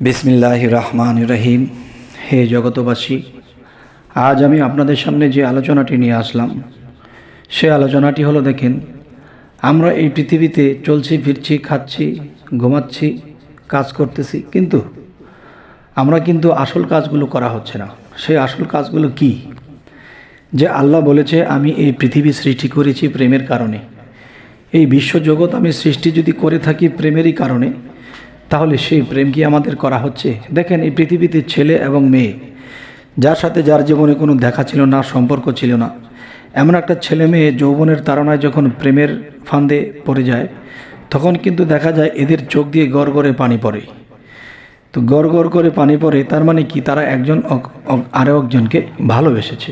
বিসমিল্লাহ রহমান রহিম। হে জগতবাসী আজ আমি আপনাদের সামনে যে আলোচনাটি নিয়ে আসলাম, সে আলোচনাটি হলো, দেখেন, আমরা এই পৃথিবীতে চলছি, ফিরছি, খাচ্ছি, ঘুমাচ্ছি, কাজ করতেছি, কিন্তু আমরা কিন্তু আসল কাজগুলো করা হচ্ছে না। সেই আসল কাজগুলো কি? যে আল্লাহ বলেছে, আমি এই পৃথিবী সৃষ্টি করেছি প্রেমের কারণে। এই বিশ্বজগৎ আমি সৃষ্টি যদি করে থাকি প্রেমেরই কারণে তাহলে সেই প্রেম কি আমাদের করা হচ্ছে? দেখেন এই পৃথিবীতে ছেলে এবং মেয়ে, যার সাথে যার জীবনে কোনো দেখা ছিল না, সম্পর্ক ছিল না, এমন একটা ছেলে মেয়ে যৌবনের তাড়নায় যখন প্রেমের ফান্দে পড়ে যায়, তখন কিন্তু দেখা যায় এদের চোখ দিয়ে গড় গড়ে পানি পড়ে। তো গড় গড় করে পানি পড়ে, তার মানে কি? তারা একজন আরও একজনকে ভালোবেসেছে।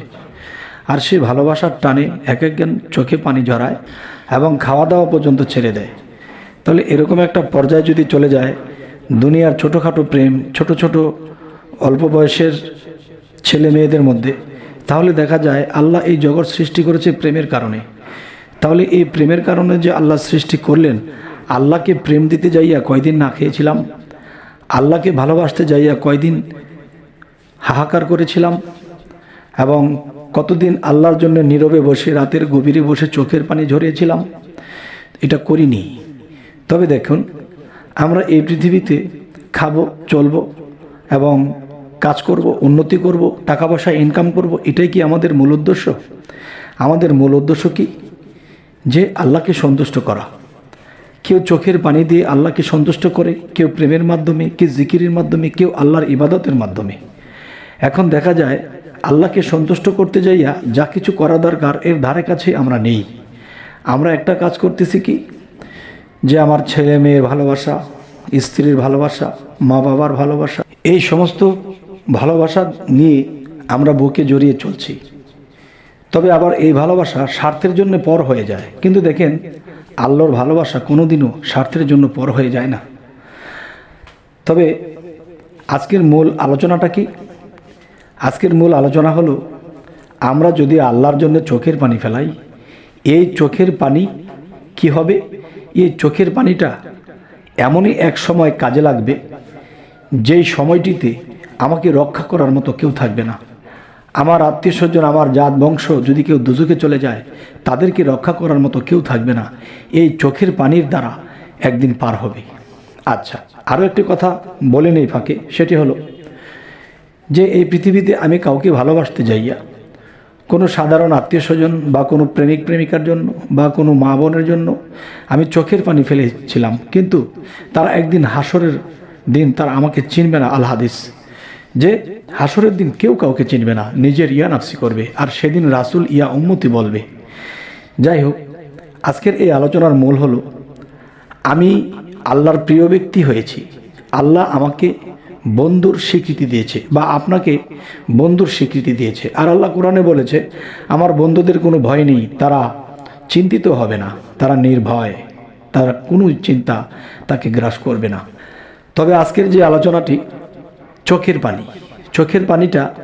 আর সেই ভালোবাসার টানে এক একজন চোখে পানি জড়ায় এবং খাওয়া দাওয়া পর্যন্ত ছেড়ে দেয়। তাহলে এরকম একটা পর্যায়ে যদি চলে যায়, দুনিয়ার ছোটোখাটো প্রেম, ছোট ছোট অল্প বয়সের ছেলে মেয়েদের মধ্যে, তাহলে দেখা যায় আল্লাহ এই জগৎ সৃষ্টি করেছে প্রেমের কারণে। তাহলে এই প্রেমের কারণে যে আল্লাহ সৃষ্টি করলেন, আল্লাহকে প্রেম দিতে যাইয়া কয়দিন না খেয়েছিলাম, আল্লাহকে ভালোবাসতে যাইয়া কয়দিন হাহাকার করেছিলাম, এবং কতদিন আল্লাহর জন্য নীরবে বসে, রাতের গভীরে বসে চোখের পানি ঝরিয়েছিলাম, এটা করিনি। তবে দেখুন, আমরা এই পৃথিবীতে খাব, চলবো এবং কাজ করব, উন্নতি করব, টাকা পয়সা ইনকাম করব, এটাই কি আমাদের মূল উদ্দেশ্য? আমাদের মূল উদ্দেশ্য কি? যে আল্লাহকে সন্তুষ্ট করা। কেউ চোখের পানি দিয়ে আল্লাহকে সন্তুষ্ট করে, কেউ প্রেমের মাধ্যমে, কেউ জিকিরের মাধ্যমে, কেউ আল্লাহর ইবাদতের মাধ্যমে। এখন দেখা যায়, আল্লাহকে সন্তুষ্ট করতে যাইয়া যা কিছু করা দরকার, এর ধারে কাছে আমরা নেই। আমরা একটা কাজ করতেছি কি? যে আমার ছেলে মেয়ের ভালোবাসা, স্ত্রীর ভালোবাসা, মা বাবার ভালোবাসা, এই সমস্ত ভালোবাসা নিয়ে আমরা বুকে জড়িয়ে চলছি। তবে আবার এই ভালোবাসা স্বার্থের জন্য পর হয়ে যায়। কিন্তু দেখেন আল্লোর ভালোবাসা কোনোদিনও স্বার্থের জন্য পর হয়ে যায় না। তবে আজকের মূল আলোচনাটা কি? আজকের মূল আলোচনা হলো, আমরা যদি আল্লাহর জন্য চোখের পানি ফেলাই, এই চোখের পানি কি হবে? এই চোখের পানিটা এমনই এক সময় কাজে লাগবে, যেই সময়টিতে আমাকে রক্ষা করার মতো কেউ থাকবে না। আমার আত্মীয় স্বজন আমার জাত, বংশ যদি কেউ দুজকে চলে যায়, তাদেরকে রক্ষা করার মতো কেউ থাকবে না। এই চোখের পানির দ্বারা একদিন পার হবে। আচ্ছা আরও একটি কথা বলে নেই ফাঁকে, সেটি হলো যে, এই পৃথিবীতে আমি কাউকে ভালোবাসতে যাইয়া কোনো সাধারণ আত্মীয় স্বজন বা কোনো প্রেমিক প্রেমিকার জন্য বা কোনো মা বোনের জন্য আমি চোখের পানি ফেলেছিলাম। কিন্তু তারা একদিন হাসরের দিন তারা আমাকে চিনবে না আল যে হাসরের দিন কেউ কাউকে চিনবে না, নিজের ইয়া নাফসি করবে আর সেদিন রাসুল ইয়া উম্মতি বলবে। যাই হোক, আজকের এই আলোচনার মূল হলো, আমি আল্লাহর প্রিয় ব্যক্তি হয়েছি। আল্লাহ আমাকে বন্ধুর স্বীকৃতি দিয়েছে বা আপনাকে বন্ধুর স্বীকৃতি দিয়েছে। আর আল্লাহ কোরআনে বলেছে, আমার বন্ধুদের কোনো ভয় নেই, তারা চিন্তিত হবে না, তারা নির্ভয়, তারা কোনো চিন্তা তাকে গ্রাস করবে না। তবে আজকের যে আলোচনাটি, চোখের পানি, চোখের পানিটা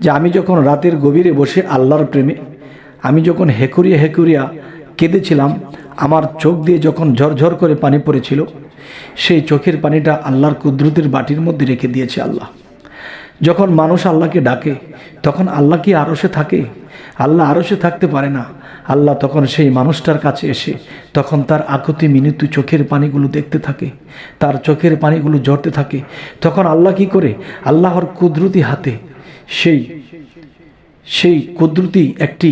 যে আমি যখন রাতের গভীরে বসে আল্লাহর প্রেমে, আমি যখন হেকুরিয়া হেকুরিয়া কেঁদেছিলাম, আমার চোখ দিয়ে যখন ঝরঝর করে পানি পড়েছিল সেই চোখের পানিটা আল্লাহর কুদরতের বাটির মধ্যে রেখে দিয়েছে আল্লাহ। যখন মানুষ আল্লাহকে ডাকে, তখন আল্লাহ কি আরসে থাকে? আল্লাহ আরসে থাকতে পারে না। আল্লাহ তখন সেই মানুষটার কাছে এসে তখন তার আকুতি মিনিতু চোখের পানিগুলো দেখতে থাকে, তার চোখের পানিগুলো ঝরতে থাকে। তখন আল্লাহ কি করে? আল্লাহর কুদরতি হাতে সেই সেই কুদরতি একটি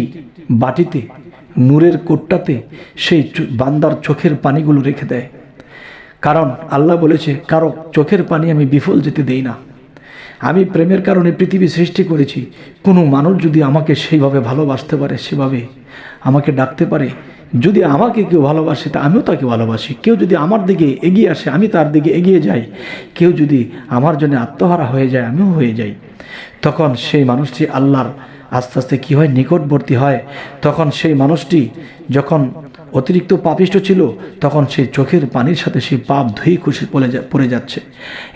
বাটিতে, নূরের কোটটাতে সেই বান্দার চোখের পানিগুলো রেখে দেয়। কারণ আল্লাহ বলেছে, কারও চোখের পানি আমি বিফল যেতে দেই না। আমি প্রেমের কারণে পৃথিবী সৃষ্টি করেছি। কোনো মানুষ যদি আমাকে সেইভাবে ভালোবাসতে পারে, সেভাবে আমাকে ডাকতে পারে, যদি আমাকে কেউ ভালোবাসে, তা আমিও তাকে ভালোবাসি। কেউ যদি আমার দিকে এগিয়ে আসে, আমি তার দিকে এগিয়ে যাই। কেউ যদি আমার জন্য আত্মহারা হয়ে যায়, আমিও হয়ে যাই। তখন সেই মানুষটি আল্লাহর আস্তে আস্তে কী হয়? নিকটবর্তী হয়। তখন সেই মানুষটি যখন অতিরিক্ত পাপিষ্ট ছিল, তখন সে চোখের পানির সাথে সে পাপ ধুয়ে খুশি পড়ে পড়ে যাচ্ছে।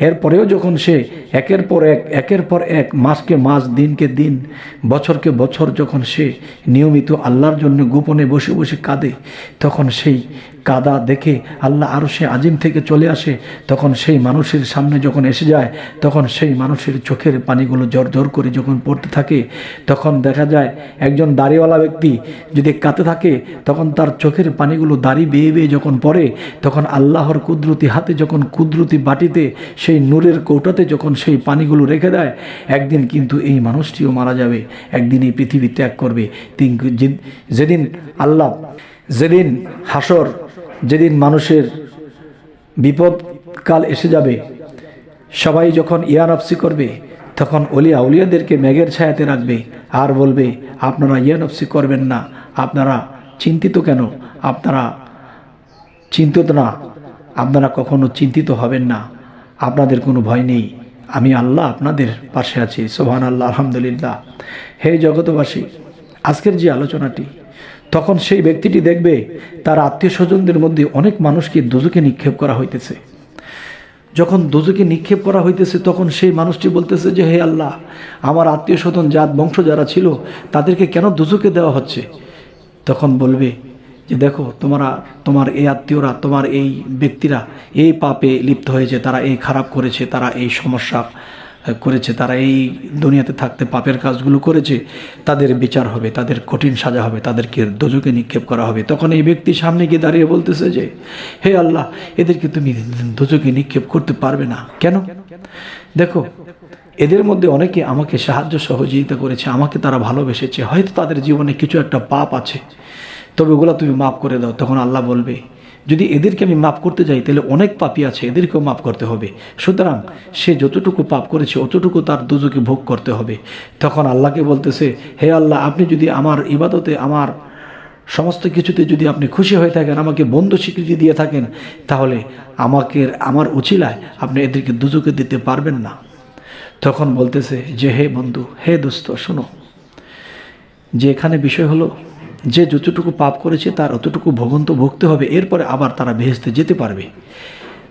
এরপরেও যখন সে একের পর এক, একের পর এক মাসকে মাস, দিনকে দিন, বছরকে বছর যখন সে নিয়মিত আল্লাহর জন্য গোপনে বসে বসে কাঁদে, তখন সেই কাদা দেখে আল্লাহ আরও সে আজিম থেকে চলে আসে, তখন সেই মানুষের সামনে যখন এসে যায়, তখন সেই মানুষের চোখের পানিগুলো জোর জোর করে যখন পড়তে থাকে, তখন দেখা যায় একজন দাড়িওয়ালা ব্যক্তি যদি কাতে থাকে, তখন তার চোখের পানিগুলো দাড়ি বেয়ে বেয়ে যখন পড়ে, তখন আল্লাহর কুদরতি হাতে যখন কুদরতি বাটিতে সেই নূরের কৌটাতে যখন সেই পানিগুলো রেখে দেয়, একদিন কিন্তু এই মানুষটিও মারা যাবে, একদিন এই পৃথিবী ত্যাগ করবে। যেদিন আল্লাহ যেদিন হাসর যেদিন মানুষের বিপদকাল এসে যাবে, সবাই যখন ইয়ানফসি করবে, তখন অলিয়া উলিয়াদেরকে মেঘের ছায়াতে রাখবে আর বলবে, আপনারা ইয়ানফসি করবেন না। আপনারা চিন্তিত কেন? আপনারা চিন্তিত না। আপনারা কখনো চিন্তিত হবেন না। আপনাদের কোনো ভয় নেই। আমি আল্লাহ আপনাদের পাশে আছি। সোহান আল্লাহ আলহামদুলিল্লাহ। হে জগতবাসী আজকের যে আলোচনাটি তখন সেই ব্যক্তিটি দেখবে তার আত্মীয় স্বজনদের মধ্যে অনেক মানুষকে দুজকে নিক্ষেপ করা হইতেছে। যখন দোজকে নিক্ষেপ করা হইতেছে, তখন সেই মানুষটি বলতেছে যে, হে আল্লাহ, আমার আত্মীয় স্বজন জাত, বংশ যারা ছিল, তাদেরকে কেন দুজকে দেওয়া হচ্ছে? তখন বলবে যে, দেখো, তোমরা, তোমার এই আত্মীয়রা, তোমার এই ব্যক্তিরা, এই পাপে লিপ্ত হয়েছে, তারা এই খারাপ করেছে, তারা এই সমস্যা করেছে, তারা এই দুনিয়াতে থাকতে পাপের কাজগুলো করেছে, তাদের বিচার হবে, তাদের কঠিন সাজা হবে, তাদেরকে দোজকে নিক্ষেপ করা হবে। তখন এই ব্যক্তি সামনে গিয়ে দাঁড়িয়ে বলতেছে যে, হে আল্লাহ, এদেরকে তুমি দোজকে নিক্ষেপ করতে পারবে না। কেন? দেখো, এদের মধ্যে অনেকে আমাকে সাহায্য সহযোগিতা করেছে, আমাকে তারা ভালোবেসেছে। হয়তো তাদের জীবনে কিছু একটা পাপ আছে, তবে ওগুলো তুমি মাফ করে দাও। তখন আল্লাহ বলবে যদি এদেরকে আমি মাফ করতে যাই, তাহলে অনেক পাপই আছে, এদেরকেও মাফ করতে হবে। সুতরাং সে যতটুকু পাপ করেছে, অতটুকু তার দুজকে ভোগ করতে হবে। তখন আল্লাহকে বলতেছে, হে আল্লাহ, আপনি যদি আমার ইবাদতে, আমার সমস্ত কিছুতে যদি আপনি খুশি হয়ে থাকেন, আমাকে বন্ধু স্বীকৃতি দিয়ে থাকেন, তাহলে আমাকে, আমার উচিলায় আপনি এদেরকে দুজকে দিতে পারবেন না। তখন বলতেছে যে, হে বন্ধু, হে দোস্ত, শোনো, যে এখানে বিষয় হলো যে যতটুকু পাপ করেছে তার অতটুকু ভোগন্ত ভুগতে হবে, এরপরে আবার তারা বেহেস্তে যেতে পারবে।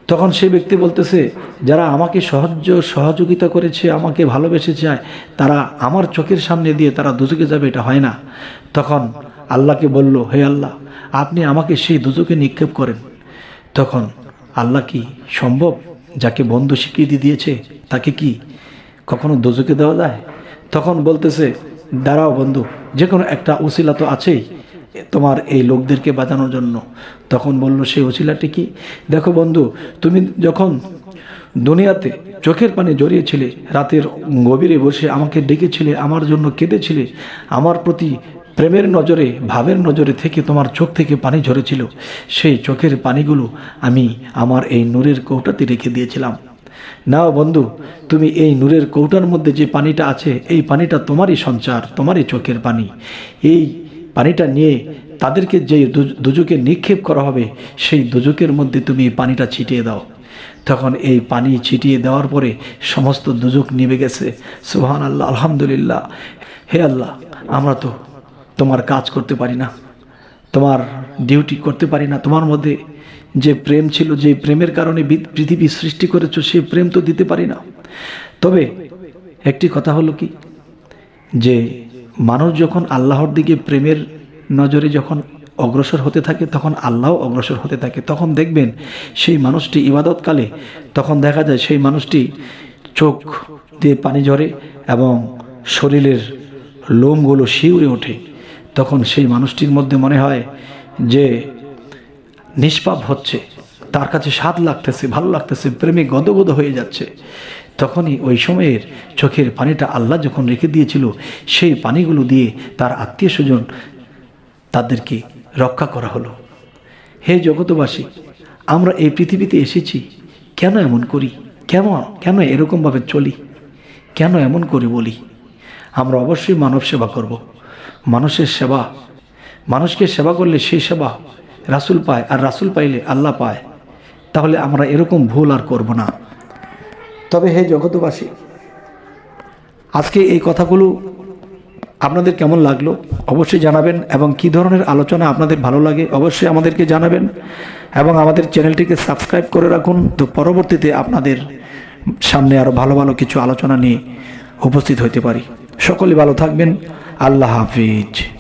তখন সেই ব্যক্তি বলতেছে, যারা আমাকে সাহায্য সহযোগিতা করেছে, আমাকে ভালোবেসে চায় তারা আমার চোখের সামনে দিয়ে তারা দুজকে যাবে, এটা হয় না। তখন আল্লাহকে বলল, হে আল্লাহ, আপনি আমাকে সেই দুজকে নিক্ষেপ করেন। তখন আল্লাহ কি সম্ভব? যাকে বন্ধু স্বীকৃতি দিয়েছে, তাকে কি কখনো দোজকে দেওয়া যায়? তখন বলতেছে দাঁড়াও বন্ধু যে কোনো একটা উসিলা তো আছেই তোমার এই লোকদেরকে বাঁচানোর জন্য। তখন বলল, সেই উসিলাটি কি? দেখো বন্ধু, তুমি যখন দুনিয়াতে চোখের পানি জড়িয়েছিলে, রাতের গভীরে বসে আমাকে ডেকেছিলে, আমার জন্য কেঁদেছিলে, আমার প্রতি প্রেমের নজরে, ভাবের নজরে থেকে তোমার চোখ থেকে পানি ঝরেছিল, সেই চোখের পানিগুলো আমি আমার এই নূরের কৌটাতে রেখে দিয়েছিলাম। নাও বন্ধু, তুমি এই নূরের কৌটার মধ্যে যে পানিটা আছে, এই পানিটা তোমারই সঞ্চার, তোমারই চোখের পানি। এই পানিটা নিয়ে তাদেরকে যে দুজকে নিক্ষেপ করা হবে, সেই দুজকের মধ্যে তুমি পানিটা ছিটিয়ে দাও। তখন এই পানি ছিটিয়ে দেওয়ার পরে সমস্ত দুজক নিভে গেছে। সুহান আল্লাহ আলহামদুলিল্লাহ। হে আল্লাহ, আমরা তো তোমার কাজ করতে পারি না, তোমার ডিউটি করতে পারি না, তোমার মধ্যে যে প্রেম ছিল, যে প্রেমের কারণে পৃথিবী সৃষ্টি করেছ সেই প্রেম তো দিতে পারি না। তবে একটি কথা হলো কি? যে মানুষ যখন আল্লাহর দিকে প্রেমের নজরে যখন অগ্রসর হতে থাকে, তখন আল্লাহ অগ্রসর হতে থাকে। তখন দেখবেন সেই মানুষটি ইবাদতকালে, তখন দেখা যায় সেই মানুষটি চোখ দিয়ে পানি ঝরে এবং শরীরের লোমগুলো শিউরে ওঠে। তখন সেই মানুষটির মধ্যে মনে হয় যে নিষ্পাপ হচ্ছে। তার কাছে স্বাদ লাগতেছে, ভালো লাগতেছে, প্রেমে গদগদ হয়ে যাচ্ছে। তখনই ওই সময়ের চোখের পানিটা আল্লাহ যখন রেখে দিয়েছিল, সেই পানিগুলো দিয়ে তার আত্মীয় স্বজন তাদেরকে রক্ষা করা হলো। হে জগতবাসী আমরা এই পৃথিবীতে এসেছি, কেন এমন করি? কেন কেন এরকমভাবে চলি? কেন এমন করে বলি? আমরা অবশ্যই মানব সেবা করব। মানুষের সেবা, মানুষকে সেবা করলে সেই সেবা রাসুল পায় আর রাসুল পাইলে আল্লাহ পায়। তাহলে আমরা এরকম ভুল আর করব না। তবে হে জগতবাসী আজকে এই কথাগুলো আপনাদের কেমন লাগল অবশ্যই জানাবেন এবং কি ধরনের আলোচনা আপনাদের ভালো লাগে অবশ্যই আমাদেরকে জানাবেন এবং আমাদের চ্যানেলটিকে সাবস্ক্রাইব করে রাখুন। তো পরবর্তীতে আপনাদের সামনে আরও ভালো ভালো কিছু আলোচনা নিয়ে উপস্থিত হইতে পারি। সকলে ভালো থাকবেন। আল্লাহ হাফিজ।